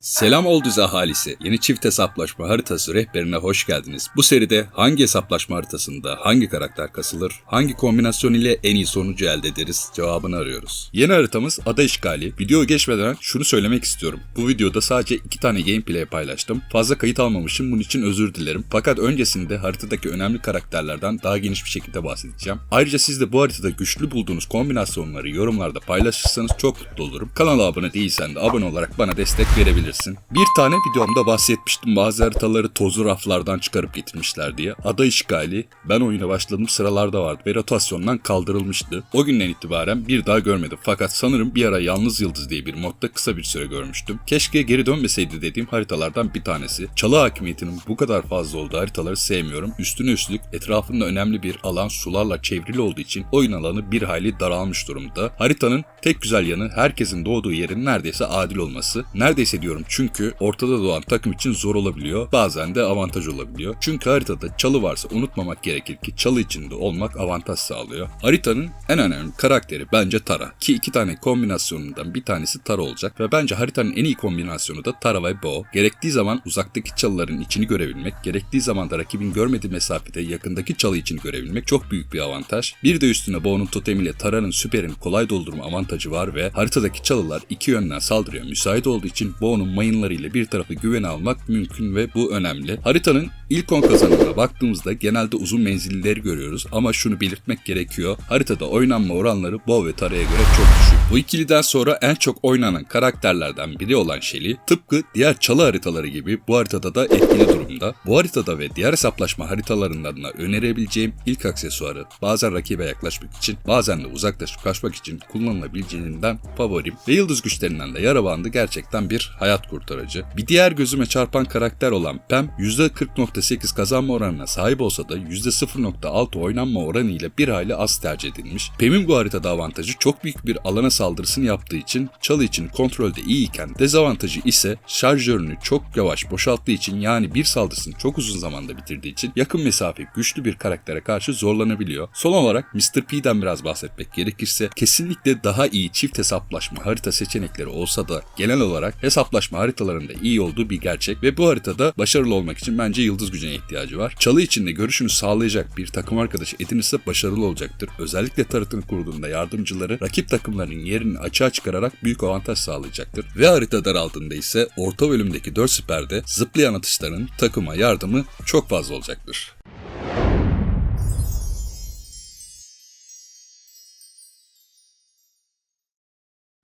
Selam Olduz ahalisi. Yeni çift hesaplaşma haritası rehberine hoş geldiniz. Bu seride hangi hesaplaşma haritasında hangi karakter kasılır, hangi kombinasyon ile en iyi sonucu elde ederiz cevabını arıyoruz. Yeni haritamız ada işgali. Video geçmeden şunu söylemek istiyorum. Bu videoda sadece iki tane gameplay paylaştım. Fazla kayıt almamışım bunun için özür dilerim. Fakat öncesinde haritadaki önemli karakterlerden daha geniş bir şekilde bahsedeceğim. Ayrıca siz de bu haritada güçlü bulduğunuz kombinasyonları yorumlarda paylaşırsanız çok mutlu olurum. Kanala abone değilsen de abone olarak bana destek verebilirsin. Bir tane videomda bahsetmiştim bazı haritaları tozlu raflardan çıkarıp getirmişler diye. Ada işgali ben oyuna başladığım sıralarda vardı ve rotasyondan kaldırılmıştı. O günden itibaren bir daha görmedim. Fakat sanırım bir ara Yalnız Yıldız diye bir modda kısa bir süre görmüştüm. Keşke geri dönmeseydi dediğim haritalardan bir tanesi. Çalı hakimiyetinin bu kadar fazla olduğu haritaları sevmiyorum. Üstüne üstlük etrafında önemli bir alan sularla çevrili olduğu için oyun alanı bir hayli daralmış durumda. Haritanın tek güzel yanı herkesin doğduğu yerin neredeyse adil olması. Neredeyse diyorum çünkü ortada doğan takım için zor olabiliyor. Bazen de avantaj olabiliyor. Çünkü haritada çalı varsa unutmamak gerekir ki çalı içinde olmak avantaj sağlıyor. Haritanın en önemli karakteri bence Tara. Ki iki tane kombinasyonundan bir tanesi Tara olacak ve bence haritanın en iyi kombinasyonu da Tara ve Bo. Gerektiği zaman uzaktaki çalıların içini görebilmek, gerektiği zaman da rakibin görmediği mesafede yakındaki çalı içini görebilmek çok büyük bir avantaj. Bir de üstüne Bo'nun totemiyle Tara'nın süperin kolay doldurma avantajı var ve haritadaki çalılar iki yönden saldırıyor. Müsait olduğu için Bo'nun mayınlarıyla bir tarafı güvene almak mümkün ve bu önemli. Haritanın ilk 10 kazanımına baktığımızda genelde uzun menzillileri görüyoruz ama şunu belirtmek gerekiyor. Haritada oynanma oranları Bo ve Tara'ya göre çok düşük. Bu ikiliden sonra en çok oynanan karakterlerden biri olan Shelly tıpkı diğer çalı haritaları gibi bu haritada da etkili durumda. Bu haritada ve diğer hesaplaşma haritalarından da önerebileceğim ilk aksesuarı bazen rakibe yaklaşmak için bazen de uzaklaşıp kaçmak için kullanılabileceğinden favorim ve yıldız güçlerinden de yara bandı gerçekten bir hayat kurtarıcı. Bir diğer gözüme çarpan karakter olan Pam %40.8 kazanma oranına sahip olsa da %0.6 oynanma oranı ile bir hayli az tercih edilmiş. Pam'in bu haritada avantajı çok büyük bir alana saldırısını yaptığı için çalı için kontrolde iyiyken dezavantajı ise şarjörünü çok yavaş boşalttığı için yani bir saldırısını çok uzun zamanda bitirdiği için yakın mesafe güçlü bir karaktere karşı zorlanabiliyor. Son olarak Mr. P'den biraz bahsetmek gerekirse kesinlikle daha iyi çift hesaplaşma harita seçenekleri olsa da genel olarak hesaplaşma haritalarında iyi olduğu bir gerçek ve bu haritada başarılı olmak için bence yıldız gücüne ihtiyacı var. Çalı içinde görüşünü sağlayacak bir takım arkadaşı edinirse başarılı olacaktır. Özellikle taratını kurduğunda yardımcıları rakip takımların yerini açığa çıkararak büyük avantaj sağlayacaktır. Ve harita daraldığında ise orta bölümdeki 4 siperde zıplayan atışların takıma yardımı çok fazla olacaktır.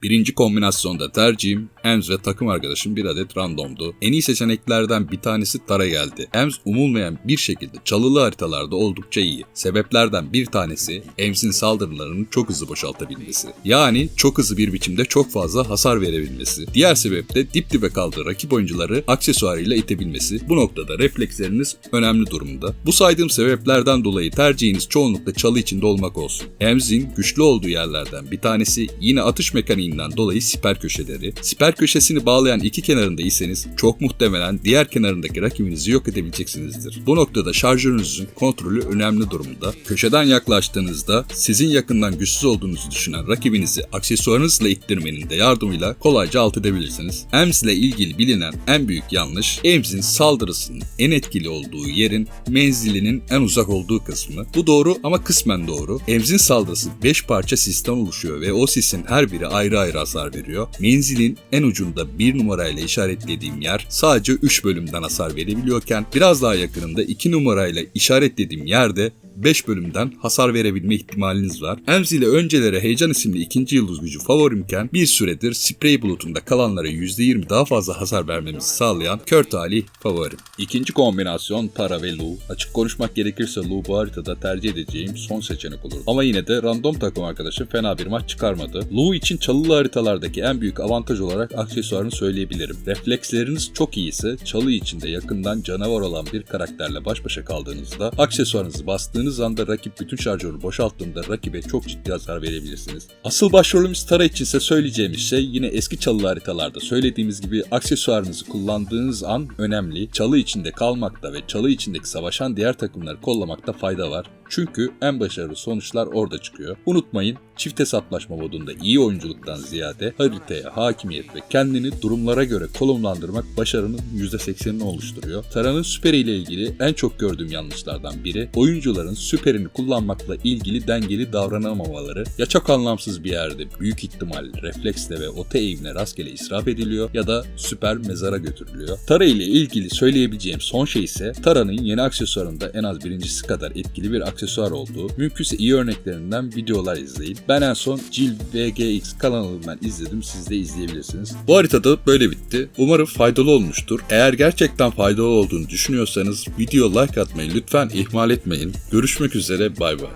Birinci kombinasyonda tercihim Ems ve takım arkadaşım bir adet randomdu. En iyi seçeneklerden bir tanesi Tara geldi. Ems umulmayan bir şekilde çalılı haritalarda oldukça iyi. Sebeplerden bir tanesi Ems'in saldırılarını çok hızlı boşaltabilmesi. Yani çok hızlı bir biçimde çok fazla hasar verebilmesi. Diğer sebep de dip dibe kaldığı rakip oyuncuları aksesuarıyla itebilmesi. Bu noktada refleksleriniz önemli durumda. Bu saydığım sebeplerden dolayı tercihiniz çoğunlukla çalı içinde olmak olsun. Ems'in güçlü olduğu yerlerden bir tanesi yine atış mekaniği dolayı siper köşeleri. Siper köşesini bağlayan iki kenarında iseniz çok muhtemelen diğer kenarındaki rakibinizi yok edebileceksinizdir. Bu noktada şarjörünüzün kontrolü önemli durumda. Köşeden yaklaştığınızda sizin yakından güçsüz olduğunuzu düşünen rakibinizi aksesuarınızla ittirmenin de yardımıyla kolayca alt edebilirsiniz. EMS ile ilgili bilinen en büyük yanlış EMS'in saldırısının en etkili olduğu yerin menzilinin en uzak olduğu kısmı. Bu doğru ama kısmen doğru. EMS'in saldırısı 5 parça sisten oluşuyor ve o sisin her biri ayrı ayrı hasar veriyor. Menzilin en ucunda bir numarayla işaretlediğim yer sadece 3 bölümden hasar verebiliyorken biraz daha yakınında 2 numarayla işaretlediğim yerde 5 bölümden hasar verebilme ihtimaliniz var. Ems ile öncelere Heyecan isimli ikinci yıldız gücü favorimken bir süredir sprey bulutunda kalanlara %20 daha fazla hasar vermemizi sağlayan kör talih favorim. İkinci kombinasyon Tara ve Lu. Açık konuşmak gerekirse Lu bu haritada tercih edeceğim son seçenek olur. Ama yine de random takım arkadaşım fena bir maç çıkarmadı. Lu için çalılı haritalardaki en büyük avantaj olarak aksesuarını söyleyebilirim. Refleksleriniz çok iyiyse çalı içinde yakından canavar olan bir karakterle baş başa kaldığınızda aksesuarınızı bastığınız bastığınız anda rakip bütün şarjörü boşalttığında rakibe çok ciddi hasar verebilirsiniz. Asıl başrolümüz Tara için ise söyleyeceğimiz şey yine eski çalılı haritalarda söylediğimiz gibi aksesuarınızı kullandığınız an önemli. Çalı içinde kalmakta ve çalı içindeki savaşan diğer takımları kollamakta fayda var. Çünkü en başarılı sonuçlar orada çıkıyor. Unutmayın çift hesaplaşma modunda iyi oyunculuktan ziyade haritaya hakimiyet ve kendini durumlara göre konumlandırmak başarının %80'ini oluşturuyor. Tara'nın süperi ile ilgili en çok gördüğüm yanlışlardan biri oyuncuların süperini kullanmakla ilgili dengeli davranamamaları ya çok anlamsız bir yerde büyük ihtimal refleksle ve ote eğimle rastgele israf ediliyor ya da süper mezara götürülüyor. Tara ile ilgili söyleyebileceğim son şey ise Tara'nın yeni aksesuarında en az birincisi kadar etkili bir aksesuar olduğu. Mümkünse iyi örneklerinden videolar izleyin. Ben en son Jill VGX kanalından izledim. Siz de izleyebilirsiniz. Bu haritada böyle bitti. Umarım faydalı olmuştur. Eğer gerçekten faydalı olduğunu düşünüyorsanız video like atmayı lütfen ihmal etmeyin. Görüşmek üzere bay bay.